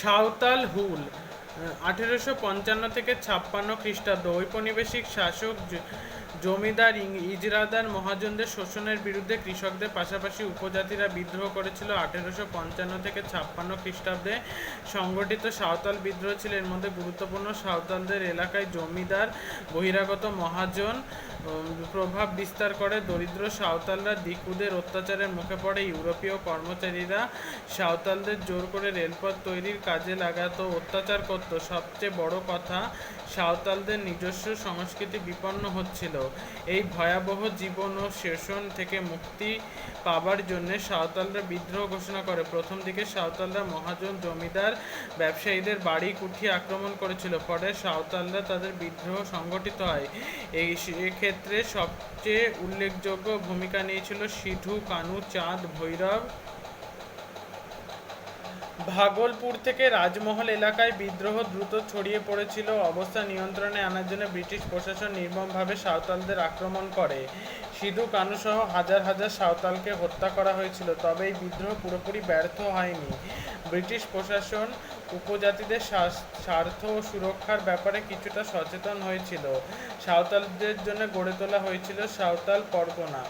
সাঁওতাল হুল, আঠেরোশো পঞ্চান্ন থেকে ছাপ্পান্ন খ্রিস্টাব্দ। ঔপনিবেশিক শাসক জমিদার ইজরাদার মহাজনদের শোষণের বিরুদ্ধে কৃষকদের পাশাপাশি উপজাতিরা বিদ্রোহ করেছিল। আঠেরোশো পঞ্চান্ন থেকে ছাপ্পান্ন খ্রিস্টাব্দে সংগঠিত সাঁওতাল বিদ্রোহ ছিল। এর মধ্যে গুরুত্বপূর্ণ সাঁওতালদের এলাকায় জমিদার, বহিরাগত মহাজন প্রভাব বিস্তার করে। দরিদ্র সাঁওতালরা দিকুদের অত্যাচারের মুখে পড়ে। ইউরোপীয় কর্মচারীরা সাঁওতালদের জোর করে রেলপথ তৈরির কাজে লাগাতো, অত্যাচার করত। সবচেয়ে বড় কথা, সাঁওতালদের নিজস্ব সংস্কৃতি বিপন্ন হচ্ছিল। এই ভয়াবহ জীবন ও শোষণ থেকে মুক্তি পাবার জন্য সাঁওতালরা বিদ্রোহ ঘোষণা করে। প্রথম দিকে সাঁওতালরা মহাজন জমিদার ব্যবসায়ীদের বাড়ি কুঠি আক্রমণ করেছিল, পরে সাঁওতালরা তাদের বিদ্রোহ সংগঠিত হয়। এই ক্ষেত্রে সবচেয়ে উল্লেখযোগ্য ভূমিকা নিয়েছিল সিধু, কানু, চাঁদ, ভৈরব। ভাগলপুর থেকে রাজমহল এলাকায় বিদ্রোহ দ্রুত ছড়িয়ে পড়েছিল। অবস্থা নিয়ন্ত্রণে আনার জন্য ব্রিটিশ প্রশাসন নির্মমভাবে সাঁওতালদের আক্রমণ করে। সিধু কানুসহ হাজার হাজার সাঁওতালকে হত্যা করা হয়েছিল তবে এই বিদ্রোহ পুরোপুরি ব্যর্থ হয়নি। ব্রিটিশ প্রশাসন উপজাতিদের স্বার্থ ও সুরক্ষার ব্যাপারে কিছুটা সচেতন হয়েছিল। সাঁওতালদের জন্য গড়ে তোলা হয়েছিল সাঁওতাল পরগনা।